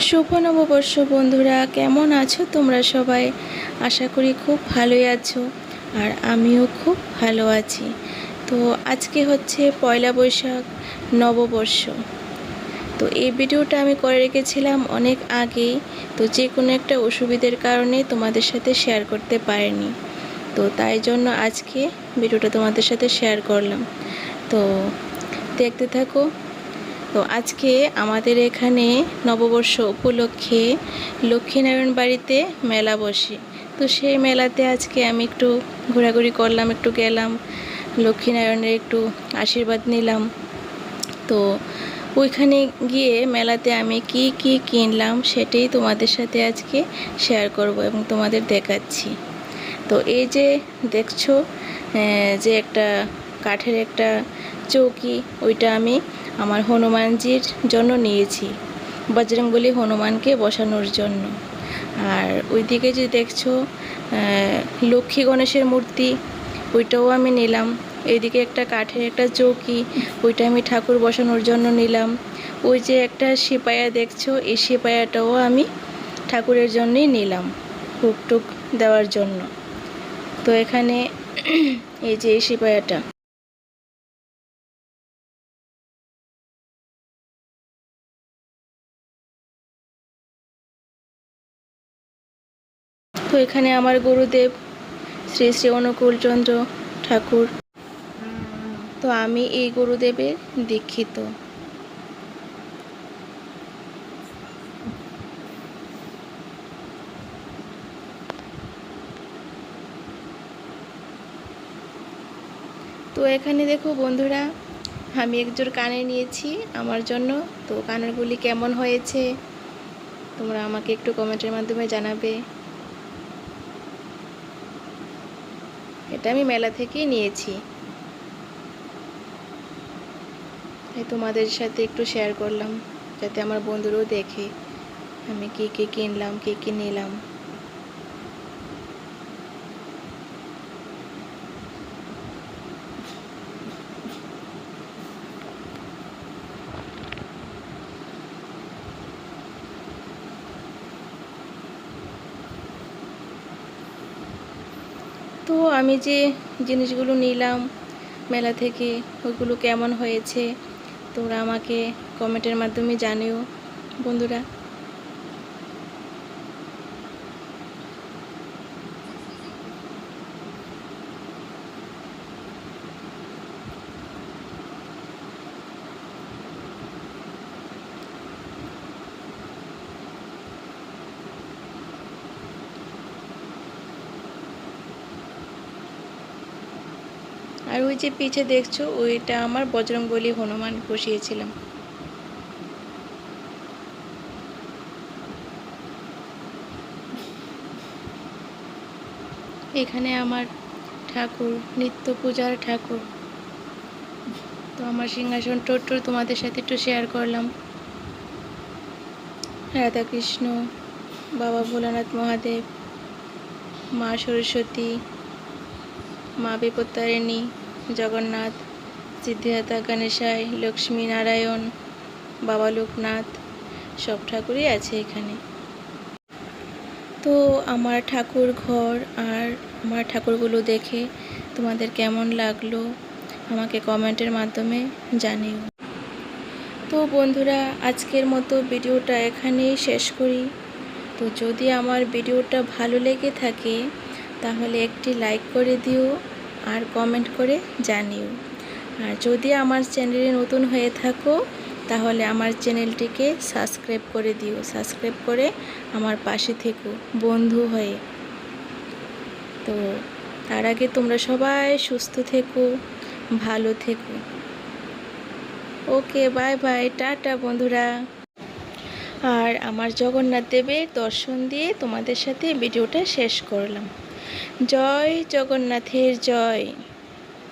শুভ নববর্ষ বন্ধুরা, কেমন আছো তোমরা সবাই? আশা করি খুব ভালোই আছো আর আমিও খুব ভালো আছি। তো আজকে হচ্ছে পয়লা বৈশাখ নববর্ষ। তো এই ভিডিওটা আমি করে রেখেছিলাম অনেক আগেই, তো যে কোনো একটা অসুবিধের কারণে তোমাদের সাথে শেয়ার করতে পারিনি। তো তাই জন্য আজকে ভিডিওটা তোমাদের সাথে শেয়ার করলাম। তো দেখতে থাকো তো আজকে আমাদের এখানে নববর্ষ উপলক্ষে লক্ষ্মীনারায়ণ বাড়িতে মেলা বসে। তো সেই মেলাতে আজকে আমি একটু ঘোরাঘুরি করলাম, একটু গেলাম, লক্ষ্মীনারায়ণের একটু আশীর্বাদ নিলাম। তো ওইখানে গিয়ে মেলাতে আমি কি কি কিনলাম সেটাই তোমাদের সাথে আজকে শেয়ার করব এবং তোমাদের দেখাচ্ছি। তো এই যে দেখছ যে একটা কাঠের একটা চৌকি, ওইটা আমি আমার হনুমানজির জন্য নিয়েছি। বজরংবলী হনুমানকে বসানোর জন্য। আর ওইদিকে যে দেখছ লক্ষ্মী গণেশের মূর্তি, ওইটাও আমি নিলাম। এইদিকে একটা কাঠের একটা চৌকি, ওইটা আমি ঠাকুর বসানোর জন্য নিলাম। ওই যে একটা সিপায়া দেখছ, এই সিপায়াটাও আমি ঠাকুরের জন্যই নিলাম হুক টুক দেওয়ার জন্য। তো এখানে এই যে এই সিপায়াটা। তো এখানে আমার গুরুদেব, শ্রী শ্রী অনুকূলচন্দ্র ঠাকুর। তো আমি এই গুরুদেবের দীক্ষিত। তো এখানে দেখো বন্ধুরা, আমি একজোর কানে নিয়েছি আমার জন্য। তো কানেরগুলি কেমন হয়েছে, তোমরা আমাকে একটু কমেন্টের মাধ্যমে জানাবে। এটা আমি মেলা থেকেই নিয়েছি। তাই তোমাদের সাথে একটু শেয়ার করলাম, যাতে আমার বন্ধুরাও দেখে আমি কী কী কিনলাম, কী কী নিলাম। তো আমি যে জিনিসগুলো নিলাম মেলা থেকে ওইগুলো কেমন হয়েছে তোমরা আমাকে কমেন্টের মাধ্যমে জানিও। বন্ধুরা আর ওই যে পিছে দেখছ, ওইটা আমার বজরংবলী হনুমান বসিয়েছিলাম। এখানে আমার ঠাকুর, নিত্য পূজার ঠাকুর। তো আমার সিংহাসন টোট্টুর তোমাদের সাথে একটু শেয়ার করলাম। রাধাকৃষ্ণ, বাবা ভোলানাথ মহাদেব, মা সরস্বতী, মা বিপত্তারিণী জগন্নাথ, সিদ্ধিদাতা গণেশাই লক্ষ্মী নারায়ণ বাবা লোকনাথ, সব ঠাকুরই আছে এখানে। তো আমার ঠাকুর ঘর আর আমার ঠাকুরগুলো দেখে তোমাদের কেমন লাগল আমাকে কমেন্টের মাধ্যমে জানিও। তো বন্ধুরা, আজকের মতো ভিডিওটা এখানেই শেষ করি। তো যদি আমার ভিডিওটা ভালো লেগে থাকে, তাহলে একটি লাইক করে দিও। আর কমেন্ট করে জানিও। আর যদি আমার চ্যানেলে নতুন হয়ে থাকো, তাহলে আমার চ্যানেলটিকে সাবস্ক্রাইব করে দিও। সাবস্ক্রাইব করে আমার পাশে থেকো, বন্ধু হয়ে। তো তার আগে তোমরা সবাই সুস্থ থেকো, ভালো থেকো। ওকে, বাই বাই, টাটা বন্ধুরা। আর আমার জগন্নাথ দেবের দর্শন দিয়ে তোমাদের সাথে ভিডিওটা শেষ করলাম। জয় জগন্নাথের জয়।